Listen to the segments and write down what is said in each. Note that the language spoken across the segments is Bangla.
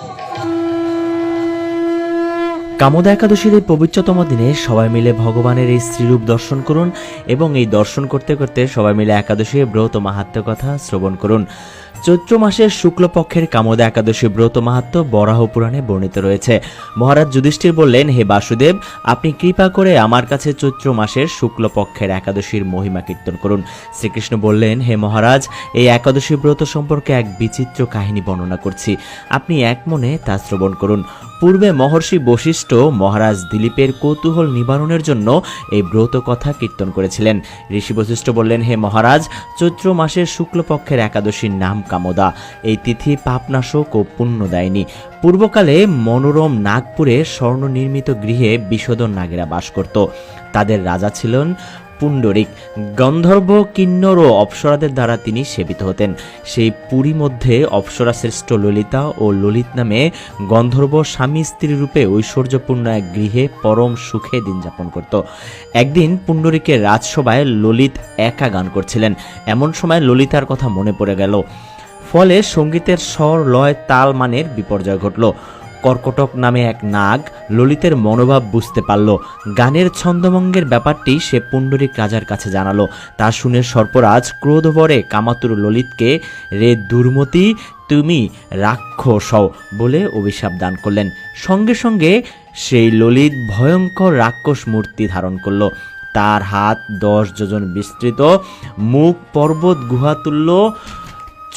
Thank you. কামদা একাদশীর এই পবিত্রতম দিনে সবাই মিলে ভগবানের এই শ্রীরূপ দর্শন করুন এবং এই দর্শন করতে করতে সবাই মিলে একাদশীর ব্রত মাহাত্ম কথা শ্রবণ করুন। চৈত্র মাসের শুক্লপক্ষের কামদা একাদশী ব্রত মাহাত্ম বরাহ পুরাণে বর্ণিত রয়েছে। মহারাজ যুধিষ্ঠির বললেন, হে বাসুদেব, আপনি কৃপা করে আমার কাছে চৈত্র মাসের শুক্লপক্ষের একাদশীর মহিমা কীর্তন করুন। শ্রীকৃষ্ণ বললেন, হে মহারাজ, এই একাদশী ব্রত সম্পর্কে এক বিচিত্র কাহিনী বর্ণনা করছি। আপনি এক মনে তা শ্রবণ করুন। পূর্বে মহর্ষি বশিষ্ঠ মহারাজ দিলীপের কৌতূহল নিবারণের জন্য এই ব্রত কথা কীর্তন করেছিলেন। ঋষি বশিষ্ঠ বললেন, হে মহারাজ, চৈত্র মাসের শুক্লপক্ষের একাদশীর নাম কামদা। এই তিথি পাপনাশক ও পুণ্যদায়িনী পূর্বকালে মনোরম নাগপুরে স্বর্ণ নির্মিত গৃহে বিষোদন নাগেরা বাস করত। তাদের রাজা ছিলেন পুণ্ডরিক গন্ধর্ব কিন্নর ও অপ্সরাদের দ্বারা তিনি সেবিত হতেন। সেই পুরী মধ্যে অপ্সরা শ্রেষ্ঠ ললিতা ও ললিত নামে গন্ধর্ব স্বামী স্ত্রী রূপে ঐশ্বর্যপূর্ণ এক গৃহে পরম সুখে দিন যাপন করত। একদিন পুণ্ডরিকের রাজসভায় ললিত একা গান করছিলেন। এমন সময় ললিতার কথা মনে পড়ে গেল। ফলে সঙ্গীতের স্বর, লয়, তাল, মানের বিপর্যয় ঘটল। কর্কটক নামে এক নাগ ললিতের মনোভাব বুঝতে পারল। গানের ছন্দভঙ্গের ব্যাপারটি সে পুণ্ডরিক রাজার কাছে জানালো। তা শুনে সর্পরাজ ক্রোধভরে কামাতুর ললিতকে, রে দুর্মতি, তুমি রাক্ষস হও বলে অভিশাপ দান করলেন। সঙ্গে সঙ্গে সেই ললিত ভয়ঙ্কর রাক্ষস মূর্তি ধারণ করল। তার হাত দশ যোজন বিস্তৃত, মুখ পর্বত গুহাতুল্য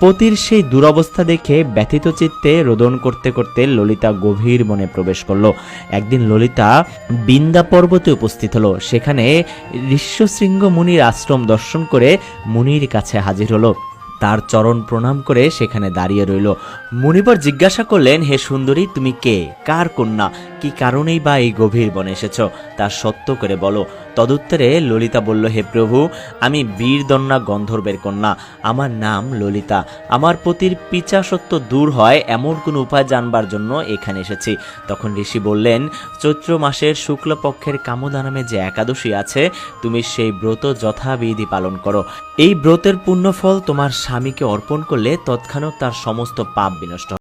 পতির সেই দুরবস্থা দেখে ব্যথিত চিত্তে রোদন করতে করতে ললিতা গভীর মনে প্রবেশ করল। একদিন ললিতা বিন্দা পর্বতে উপস্থিত হলো। সেখানে ঋষ্যশৃঙ্গ মুনির আশ্রম দর্শন করে মুনির কাছে হাজির হলো। তার চরণ প্রণাম করে সেখানে দাঁড়িয়ে রইল। মুনিবর জিজ্ঞাসা করলেন, হে সুন্দরী, তুমি কে? কার কন্যা? কি কারণেই বা এই গভীর বনে এসেছ? তা সত্য করে বলো। তদুত্তরে ললিতা বলল, হে প্রভু, আমি বীরদন্যা গন্ধর্বের কন্যা। আমার নাম ললিতা। আমার পতির পিচা সত্য দূর হয়, এমন কোন উপায় জানবার জন্য এখানে এসেছি। তখন ঋষি বললেন, চৈত্র মাসের শুক্লপক্ষের কামদা নামে যে একাদশী আছে, তুমি সেই ব্রত যথাবিধি পালন করো। এই ব্রতের পুণ্যফল তোমার স্বামীকে অর্পণ করলে তৎক্ষণাৎ তার সমস্ত পাপ বিনষ্ট